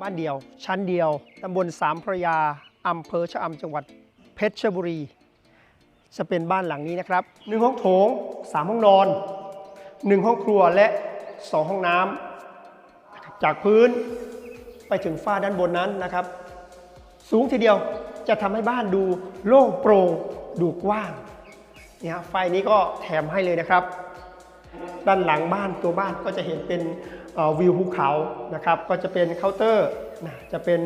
บ้านเดียว ชั้นเดียวตำบลสามพระยาอำเภอชะอำจังหวัดเพชรบุรี จะเป็นบ้านหลังนี้นะครับหนึ่งห้องโถงสามห้องนอนหนึ่งห้องครัวและสองห้องน้ำจากพื้นไปถึงฝ้าด้านบนนั้นนะครับ สูงทีเดียวจะทำให้บ้านดูโล่งโปร่งดูกว้างเนี่ยไฟนี้ก็แถมให้เลยนะครับ ด้านหลังบ้านตัวบ้านก็จะเห็นเป็นวิวภูเขานะครับก็จะเป็นเคาน์เตอร์นะจะเป็น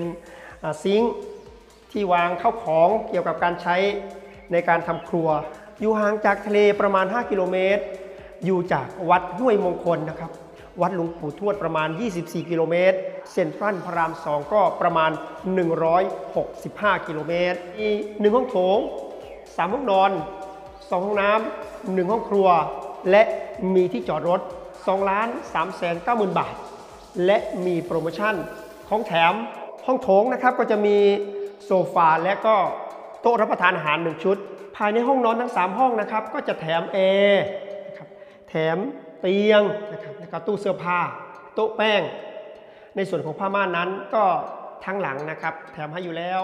ซิงค์ที่วางเข้าของเกี่ยวกับการใช้ในการทำครัว อยู่ห่างจากทะเลประมาณ 5 กิโลเมตร อยู่จากวัดห้วยมงคลนะครับวัดหลวงปู่ทวดประมาณ 24 กิโลเมตร เซ็นทรัลพระราม 2 ก็ประมาณ 165 กิโลเมตรมีหนึ่งห้องโถงสามห้องนอนสองห้องน้ำหนึ่งห้องครัว และมีที่จอดรถ2ล้าน3แสน9หมื่นบาท และมีโปรโมชั่นของแถมห้องโถงนะครับก็จะมีโซฟาและก็โต๊ะรับประทานอาหาร 1 ชุด ภายในห้องนอนทั้ง 3 ห้องนะครับก็จะแถมแอร์นะครับแถมเตียงนะครับแล้วก็ตู้เสื้อผ้า โต๊ะแป้ง ในส่วนของผ้าม่านนั้นก็ทั้งหลังนะครับ แถมให้อยู่แล้ว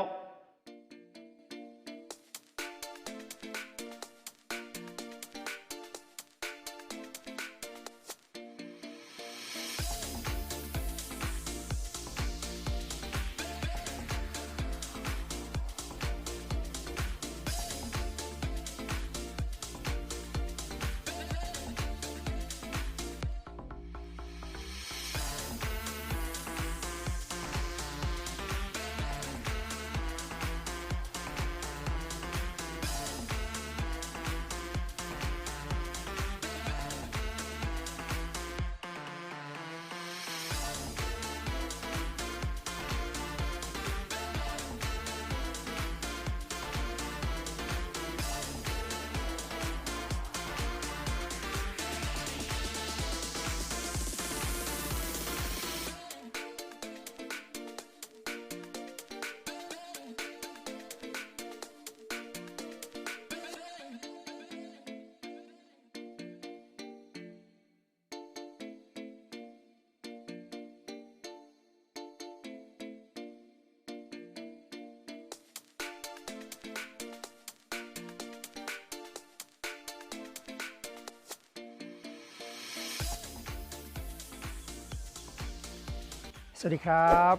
สวัสดีครับ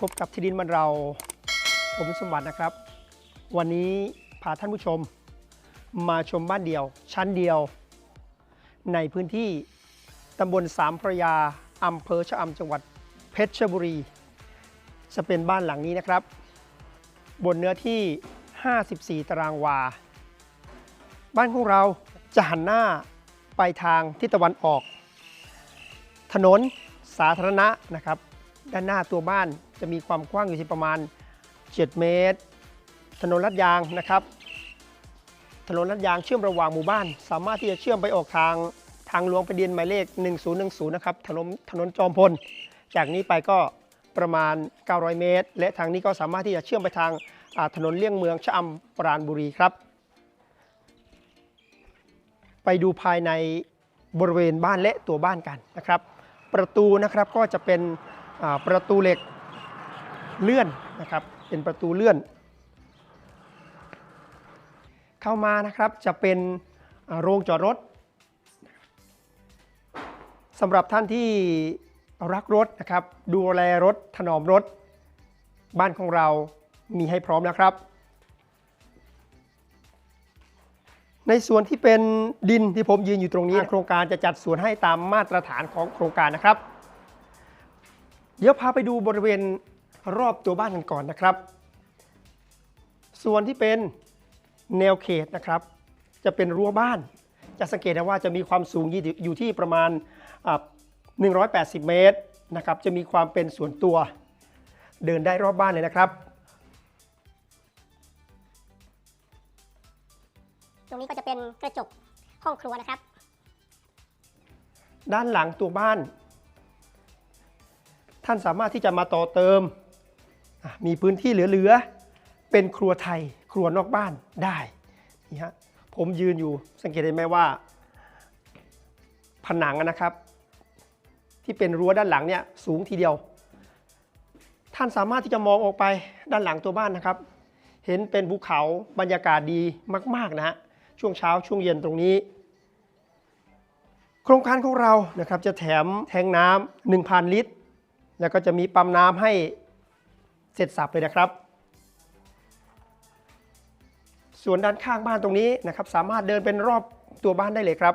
พบกับที่ดินมันเรา ผมสมบัตินะครับ วันนี้พาท่านผู้ชม มาชมบ้านเดียว ชั้นเดียว ในพื้นที่ตำบลสามพระยาอำเภอชะอำจังหวัดเพชรบุรี จะเป็นบ้านหลังนี้นะครับ บนเนื้อที่ 54 ตารางวา บ้านของเราจะหันหน้าไปทางทิศตะวันออก ถนน สาธารณะนะครับ ด้านหน้าตัวบ้านจะมีความกว้างอยู่ที่ประมาณ 7 เมตร ถนนลาดยางนะครับ ถนนลาดยางเชื่อมระหว่างหมู่บ้าน สามารถที่จะเชื่อมไปออกทางทางหลวงแผ่นดินหมายเลข 1010 นะครับ ถนนถนนจอมพล จากนี้ไปก็ประมาณ 900 เมตร และทางนี้ก็สามารถที่จะเชื่อมไปทางถนนเลี่ยงเมืองชะอำปราณบุรีครับ ไปดูภายในบริเวณบ้านและตัวบ้านกันนะครับ ประตูนะครับก็จะเป็นประตูเหล็กเลื่อนนะครับ เป็นประตูเลื่อน เข้ามานะครับจะเป็นโรงจอดรถสำหรับท่านที่รักรถนะครับ ดูแลรถถนอมรถ บ้านของเรามีให้พร้อมนะครับ ในส่วนที่เป็นดินที่ผมยืนอยู่ตรงนี้ โครงการจะจัดสวนให้ตามมาตรฐานของโครงการนะครับ เดี๋ยวพาไปดูบริเวณรอบตัวบ้านกันก่อนนะครับ ส่วนที่เป็นแนวเขตนะครับ จะเป็นรั้วบ้าน จะสังเกตได้ว่าจะมีความสูงอยู่ที่ประมาณอ่า180 เมตรนะครับ จะมีความเป็นส่วนตัว เดินได้รอบบ้านเลยนะครับ ตรงนี้ก็จะเป็นกระจกห้องครัวนะครับ ด้านหลังตัวบ้าน ท่านสามารถที่จะมาต่อเติม มีพื้นที่เหลือๆ เป็นครัวไทย ครัวนอกบ้านได้นี่ฮะผมยืนอยู่สังเกตเห็นไหมว่า ผนังนะครับ ที่เป็นรั้วด้านหลังเนี่ยสูงทีเดียว ท่านสามารถที่จะมองออกไปด้านหลังตัวบ้านนะครับ เห็นเป็นภูเขาบรรยากาศดีมาก ๆ นะฮะ ช่วงเช้าช่วงเย็นตรงนี้ โครงการของเรานะครับจะแถมแทงน้ำ1,000 ลิตร แล้วก็จะมีปั๊มน้ำให้เสร็จสับเลยนะครับส่วนด้านข้างบ้านตรงนี้นะครับสามารถเดินเป็นรอบตัวบ้านได้เลยครับ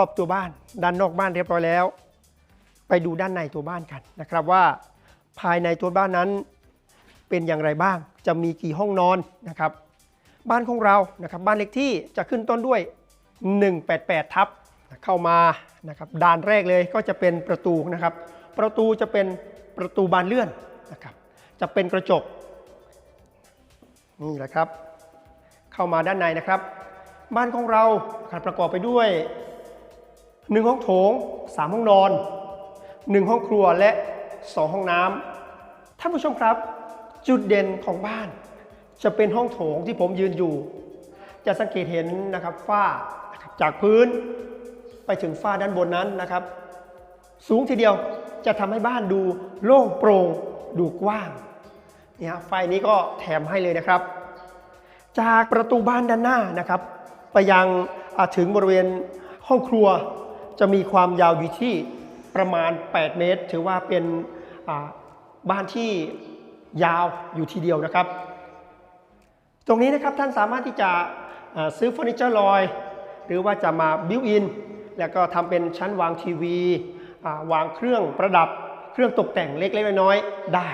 อบตัวบ้าน ด้านนอกบ้านเรียบร้อยแล้ว ไปดูด้านในตัวบ้านกันนะครับว่า ภายในตัวบ้านนั้นเป็นอย่างไรบ้าง จะมีกี่ห้องนอนนะครับ บ้านของเรานะครับบ้านเล็กที่จะขึ้นต้นด้วย 188 ทับเข้ามานะครับด่านแรกเลยก็จะเป็นประตูนะครับ ประตูจะเป็นประตูบานเลื่อนนะครับ จะเป็นกระจกนี่แหละครับ เข้ามาด้านในนะครับ บ้านของเราประกอบไปด้วย หนึ่งห้องโถงสามห้องนอนหนึ่งห้องครัวและสองห้องน้ำท่านผู้ชมครับ จุดเด่นของบ้าน จะเป็นห้องโถงที่ผมยืนอยู่ จะสังเกตเห็นนะครับฝ้าจากพื้นไปถึงฝ้าด้านบนนั้นนะครับ สูงทีเดียวจะทำให้บ้านดูโล่งโปร่งดูกว้างเนี่ยไฟนี้ก็แถมให้เลยนะครับ จากประตูบ้านด้านหน้านะครับ ไปยังถึงบริเวณห้องครัว จะมีความยาวอยู่ที่ประมาณ 8 เมตร ถือว่าเป็นบ้านที่ยาวอยู่ทีเดียวนะครับ ตรงนี้นะครับท่านสามารถที่จะซื้อเฟอร์นิเจอร์ลอย หรือว่าจะมาบิวอิน แล้วก็ทำเป็นชั้นวางทีวี วางเครื่องประดับ เครื่องตกแต่งเล็กๆน้อยๆได้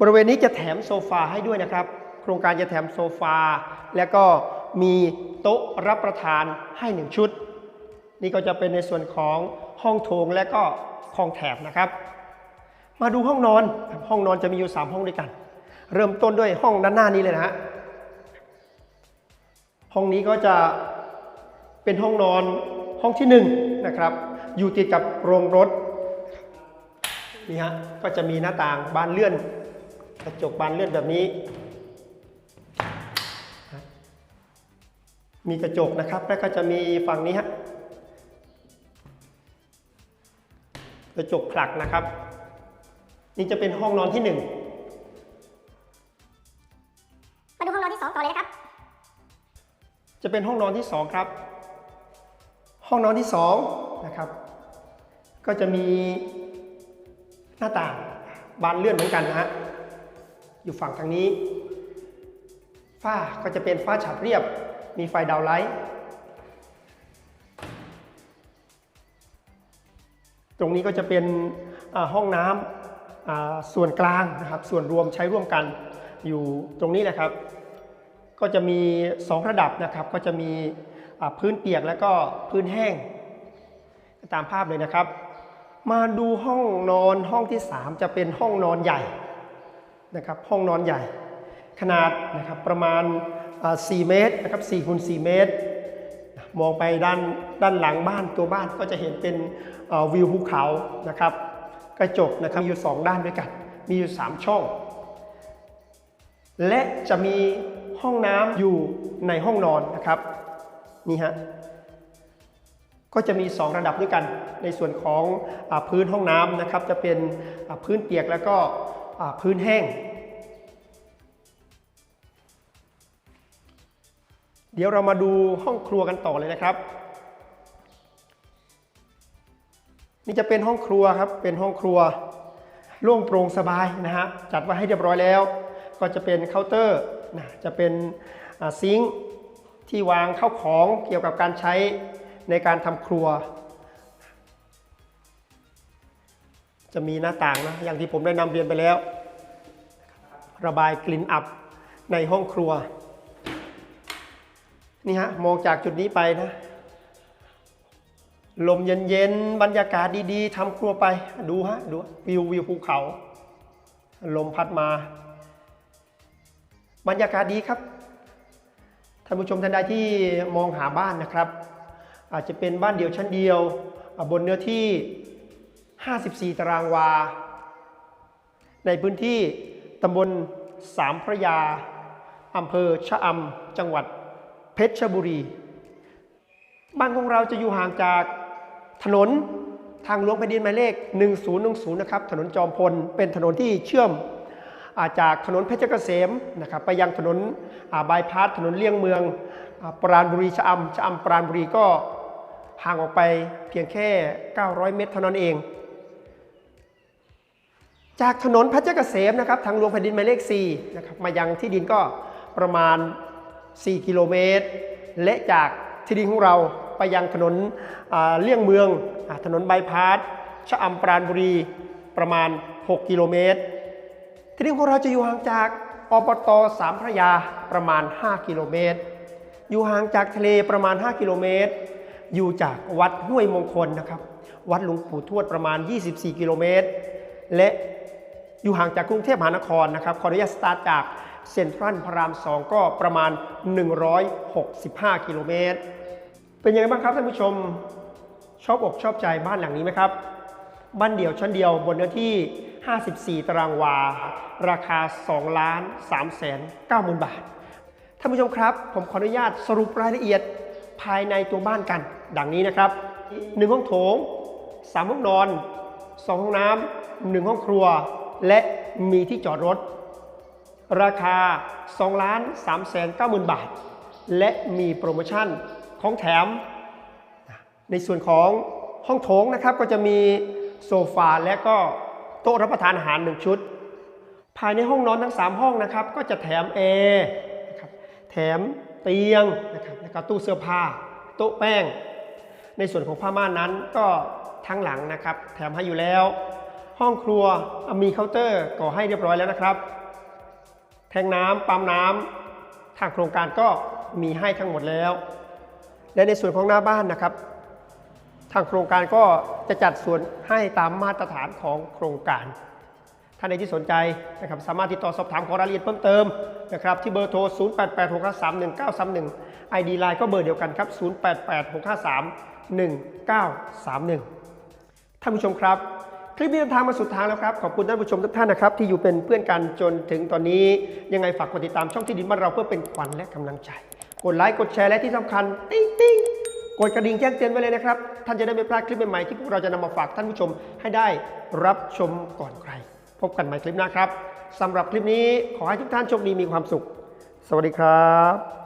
บริเวณนี้จะแถมโซฟาให้ด้วยนะครับ โครงการจะแถมโซฟา และก็ มีโต๊ะรับประทานให้หนึ่งชุด นี่ก็จะเป็นในส่วนของห้องโถงและก็ห้องแถบนะครับ มาดูห้องนอนห้องนอนจะมีอยู่ 3 ห้องด้วยกัน เริ่มต้นด้วยห้องด้านหน้านี้เลยนะฮะห้องนี้ก็จะเป็นห้องนอนห้องที่1นงนะครับ อยู่ติดกับโรงรถนี่ฮะก็จะมีหน้าต่างบานเลื่อนกระจกบานเลื่อนแบบนี้ มีกระจกนะครับ แล้วก็จะมีฝั่งนี้ฮะกระจกผลักนะครับ นี่จะเป็นห้องนอนที่หนึ่งมาดูห้องนอนที่สองต่อเลยนะครับ จะเป็นห้องนอนที่สองครับ ห้องนอนที่สองนะครับ ก็จะมีหน้าต่างบานเลื่อนเหมือนกันนะฮะ อยู่ฝั่งทางนี้ ฝ้าก็จะเป็นฝ้าฉาบเรียบ มีไฟดาวไลท์ตรงนี้ก็จะเป็นห้องน้ำส่วนกลางนะครับ ส่วนรวมใช้ร่วมกันอยู่ตรงนี้แหละครับ ก็จะมี 2 ระดับนะครับ ก็จะมีพื้นเปียกแล้วก็พื้นแห้ง ตามภาพเลยนะครับ มาดูห้องนอนห้องที่ 3 จะเป็นห้องนอนใหญ่นะครับ ห้องนอนใหญ่ ขนาดนะครับประมาณ 4 เมตรนะครับ4คูณ4เมตร มองไปด้านด้านหลังบ้านตัวบ้านก็จะเห็นเป็นวิวภูเขานะครับ กระจกนะครับมีอยู่ 2 ด้านด้วยกัน มีอยู่ 3 ช่อง และจะมีห้องน้ำอยู่ในห้องนอนนะครับนี่ฮะก็จะมี 2 ระดับด้วยกัน ในส่วนของอพื้นห้องน้ำนะครับ จะเป็นพื้นเปียกแล้วก็พื้นแห้ง เดี๋ยวเรามาดูห้องครัวกันต่อเลยนะครับ นี่จะเป็นห้องครัวครับ เป็นห้องครัวโล่งโปร่งสบายนะฮะ จัดไว้ให้เรียบร้อยแล้ว ก็จะเป็นเคาน์เตอร์นะจะเป็นซิงค์ที่วางเข้าของเกี่ยวกับการใช้ในการทำครัว จะมีหน้าต่างนะ อย่างที่ผมได้นำเรียนไปแล้ว ระบายกลิ่นอับในห้องครัว นี่ฮะมองจากจุดนี้ไปนะ ลมเย็นๆบรรยากาศดีๆทำครัวไปดูฮะดูวิววิวภูเขา ลมพัดมา บรรยากาศดีครับท่านผู้ชมท่านใดที่มองหาบ้านนะครับ อาจจะเป็นบ้านเดี่ยวชั้นเดียว บนเนื้อที่ 54 ตารางวา ในพื้นที่ตำบลสามพระยาอำเภอชะอำจังหวัด เพชรบุรี บ้านของเราจะอยู่ห่างจากถนนทางหลวงแผ่นดินหมายเลข 1010 นะครับ ถนนจอมพล เป็นถนนที่เชื่อมอาจากถนนเพชรเกษมนะครับไปยังถนนบายพาสถนนเลี่ยงเมืองอปราณบุรีชะอำชะอำปราณบุรีก็ห่างออกไปเพียงแค่ 900 เมตรเท่านั้นเอง จากถนนเพชรเกษมนะครับทางหลวงแผ่นดินหมายเลข4นะครับมายังที่ดินก็ประมาณ 4 กิโลเมตร และจากที่ดินของเราไปยังถนนเลี่ยงเมืองอถนนบายพาสชะอำปราณบุรีประมาณ 6 กิโลเมตร ที่ดินของเราจะอยู่ห่างจากอบตสามพระยาประมาณ 5 กิโลเมตร อยู่ห่างจากทะเลประมาณ 5 กิโลเมตร อยู่จากวัดห้วยมงคลนะครับ วัดหลวงปู่ทวดประมาณ 24 กิโลเมตร และอยู่ห่างจากกรุงเทพมหานครนะครับ ขออนุญาตสตาร์ทจาก เซ็นทรัลพระราม 2 ก็ประมาณ 165 กิโลเมตร เป็นยังไงบ้างครับท่านผู้ชม ชอบอกชอบใจบ้านหลังนี้ไหมครับ บ้านเดี่ยวชั้นเดียวบนเนื้อที่ 54 ตารางวา ราคา 2 ล้าน3แสน9หมื่นบาท ท่านผู้ชมครับ ผมขออนุญาตสรุปรายละเอียดภายในตัวบ้านกัน ดังนี้นะครับ 1 ห้องโถง 3 ห้องนอน 2 ห้องน้ำ 1 ห้องครัว และมีที่จอดรถ ราคา 2 ล้าน3แสน9หมื่นบาท และมีโปรโมชั่นของแถม ในส่วนของห้องโถงนะครับก็จะมีโซฟาและก็โต๊ะรับประทานอาหารหนึ่งชุด ภายในห้องนอนทั้ง 3 ห้องนะครับก็จะแถมแอร์นะครับแถมเตียงนะครับแล้วก็ตู้เสื้อผ้า โต๊ะแป้ง ในส่วนของผ้าม่านนั้นก็ทั้งหลังนะครับ แถมให้อยู่แล้ว ห้องครัวมีเคาน์เตอร์ก่อให้เรียบร้อยแล้วนะครับ แทงน้ำปั๊มน้ำทางโครงการก็มีให้ทั้งหมดแล้ว และในส่วนของหน้าบ้านนะครับ ทางโครงการก็จะจัดส่วนให้ตามมาตรฐานของโครงการท่านใดที่สนใจนะครับสามารถติดต่อสอบถามขอรายละเอียดเพิ่มเติมนะครับที่เบอร์โทร 0886531931 ID Line ก็เบอร์เดียวกันครับ 0886531931 ท่านผู้ชมครับ คลิปนี้เดินทางมาสุดทางแล้วครับ ขอบคุณท่านผู้ชมทุกท่านนะครับ ที่อยู่เป็นเพื่อนกันจนถึงตอนนี้ ยังไงฝากกดติดตามช่องที่ดินบ้านเราเพื่อเป็นขวัญและกำลังใจ กดไลค์กดแชร์และที่สำคัญ ติ๊งติ๊งกดกระดิ่งแจ้งเตือนไว้เลยนะครับ ท่านจะได้ไม่พลาดคลิปใหม่ๆที่พวกเราจะนำมาฝากท่านผู้ชมให้ได้รับชมก่อนใคร พบกันใหม่คลิปหน้าครับสำหรับคลิปนี้ขอให้ทุกท่านโชคดีมีความสุข สวัสดีครับ